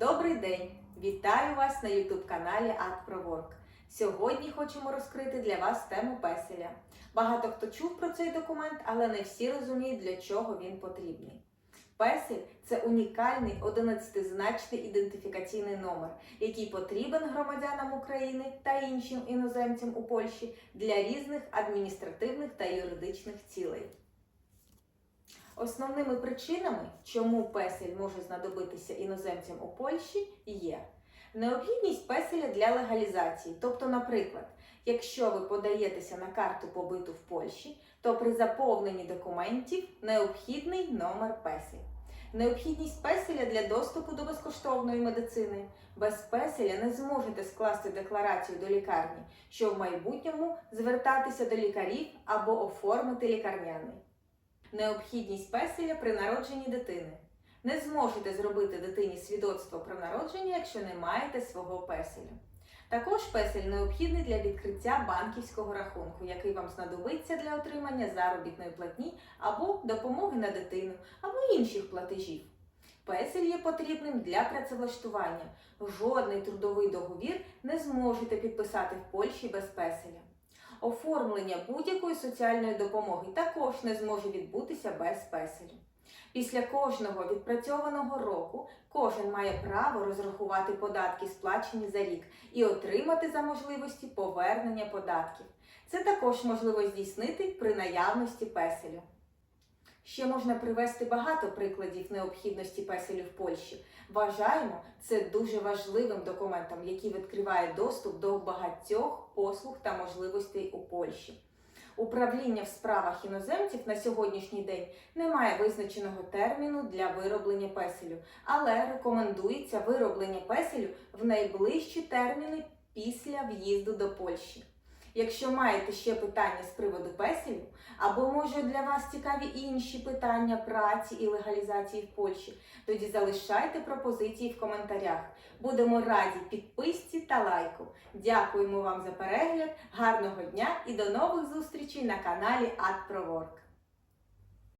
Добрий день! Вітаю вас на YouTube каналі Art Сьогодні хочемо розкрити для вас тему песеля. Багато хто чув про цей документ, але не всі розуміють, для чого він потрібний. Песель це унікальний 11-значний ідентифікаційний номер, який потрібен громадянам України та іншим іноземцям у Польщі для різних адміністративних та юридичних цілей. Основними причинами, чому песель може знадобитися іноземцям у Польщі, є необхідність песеля для легалізації. Тобто, наприклад, якщо ви подаєтеся на карту побиту в Польщі, то при заповненні документів необхідний номер песеля. Необхідність песеля для доступу до безкоштовної медицини. Без песеля не зможете скласти декларацію до лікарні, що в майбутньому звертатися до лікарів або оформити лікарняний. Необхідність песеля при народженні дитини. Не зможете зробити дитині свідоцтво про народження, якщо не маєте свого песеля. Також песель необхідний для відкриття банківського рахунку, який вам знадобиться для отримання заробітної платні або допомоги на дитину, або інших платежів. Песель є потрібним для працевлаштування. Жодний трудовий договір не зможете підписати в Польщі без песеля. Оформлення будь-якої соціальної допомоги також не зможе відбутися без песелю. Після кожного відпрацьованого року кожен має право розрахувати податки, сплачені за рік, і отримати за можливості повернення податків. Це також можливо здійснити при наявності песелю. Ще можна привести багато прикладів необхідності песелю в Польщі. Вважаємо це дуже важливим документом, який відкриває доступ до багатьох послуг та можливостей у Польщі. Управління в справах іноземців на сьогоднішній день не має визначеного терміну для вироблення песелю, але рекомендується вироблення песелю в найближчі терміни після в'їзду до Польщі. Якщо маєте ще питання з приводу песів, або може для вас цікаві інші питання праці і легалізації в Польщі, тоді залишайте пропозиції в коментарях. Будемо раді підписці та лайку. Дякуємо вам за перегляд, гарного дня і до нових зустрічей на каналі AdProWork.